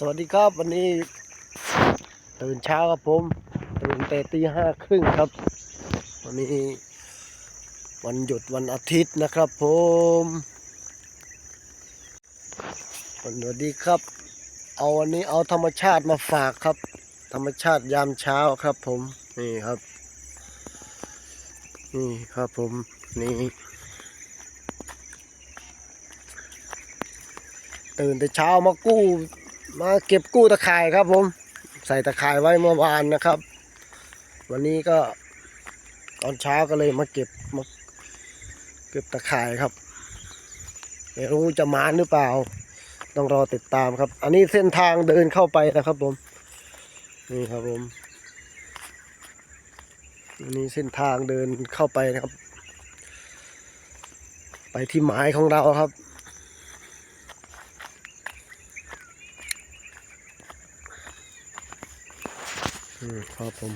สวัสดีครับวันนี้ตื่นเช้าครับผมตื่นแต่ตีห้าครึ่งครับ วันนี้วันหยุดวันอาทิตย์นะครับผมสวัสดีครับ เอาวันนี้เอาธรรมชาติมาฝากครับ ธรรมชาติยามเช้าครับผมนี่ครับนี่ครับผมนี่ตื่นแต่เช้ามากู้ มาเก็บกู้ตะข่ายครับผม ใส่ตะข่ายไว้เมื่อวานนะครับ วันนี้ก็ตอนเช้าก็เลยมาเก็บมาเก็บตะข่ายครับไม่รู้จะมานหรือเปล่า ต้องรอติดตามครับ อันนี้เส้นทางเดินเข้าไปนะครับผมนี่ครับผมอันนี้เส้นทางเดินเข้าไปนะครับ ไปที่หมายของเราครับ ครับผม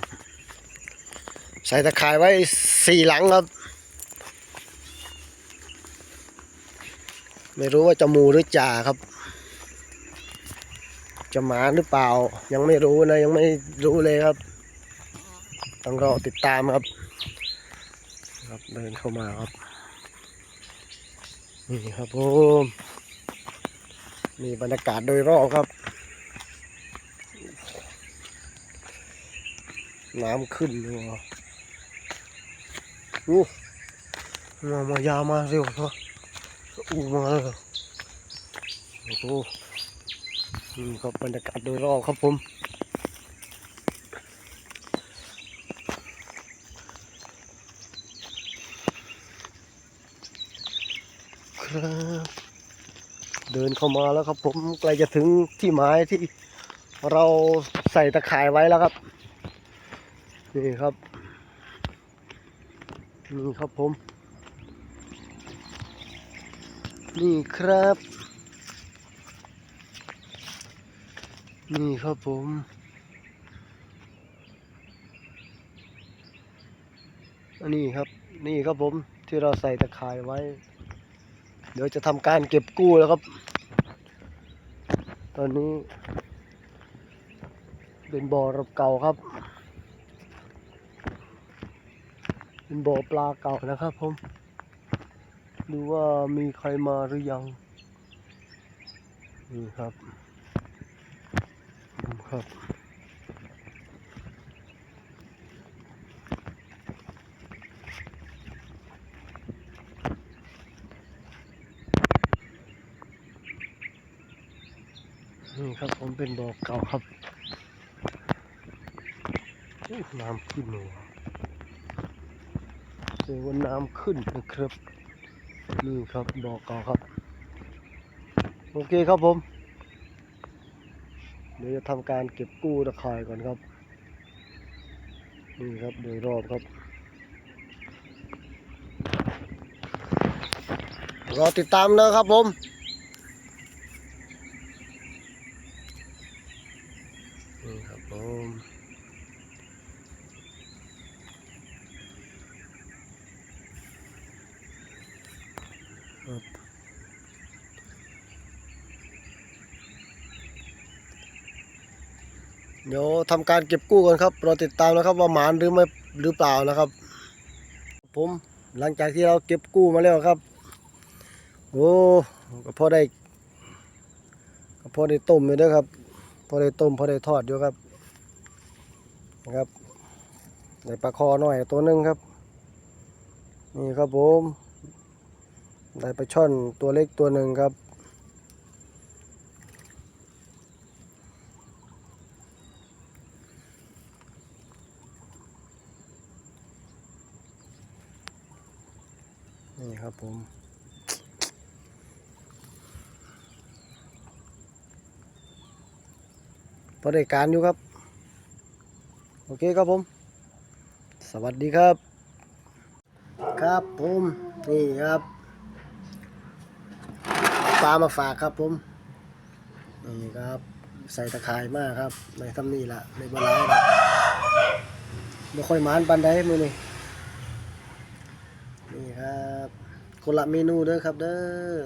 ใส่ตะข่ายไว้สี่หลังครับ ไม่รู้ว่าจะมูหรือจ่าครับ จะหมาหรือเปล่า ยังไม่รู้นะ ยังไม่รู้เลยครับ ต้องรอติดตามครับ ครับเดินเข้ามาครับนี่ครับผมนี่บรรยากาศโดยรอบครับ น้ำขึ้นเลยวะอู้ มามายามาเร็วเนาะอู้มาเลยโอ้โหนี่ครับบรรยากาศโดยรอบครับผมครับเดินเข้ามาแล้วครับผมใกล้จะถึงที่หมายที่เราใส่ตะข่ายไว้แล้วครับ นี่ครับ นี่ครับผม นี่ครับ นี่ครับผมอันนี้ครับนี่ครับผมที่เราใส่ตะข่ายไว้ เดี๋ยวจะทำการเก็บกู้แล้วครับ ตอนนี้ เป็นบ่อระเก่าครับ เป็นบ่อปลาเก่านะครับผมดูว่ามีใครมาหรือยังนี่ครับครับนี่ครับผมเป็นบ่อเก่าครับน้ำขึ้นเลยว่ เสียงว่าน้ำขึ้นนะครับ นี่ครับบอเก่าครับ โอเคครับผม เดี๋ยวจะทำการเก็บกู้ตะข่ายก่อนครับ นี่ครับโดยรอบครับ รอติดตามนะครับผมนี่ครับผม ครับเดี๋ยวทำการเก็บกู้กันครับรอติดตามนะครับว่าหมานหรือไม่หรือเปล่านะครับ ผมหลังจากที่เราเก็บกู้มาแล้วครับโอ้ก็พอได้ก็พอได้ต้มอยู่เด้วยครับพอได้ต้มพอได้ทอดอยู่ครับนะครับได้ปลาคอหน่อยตัวหนึงครับ นี่ครับผม ได้ปลาช่อนตัวเล็กตัวหนึ่งครับ นี่ครับผมพอได้การอยู่ครับ โอเคครับผม สวัสดีครับ ครับผม นี่ครับ ปลามาฝากครับผมนี่ครับ ใส่ตะข่ายมากครับ ในทำนี่ละในบาลายละไม่ค่อยมานปันได้มือนี่นี่ครับคนละเมนูเด้อครับเด้อ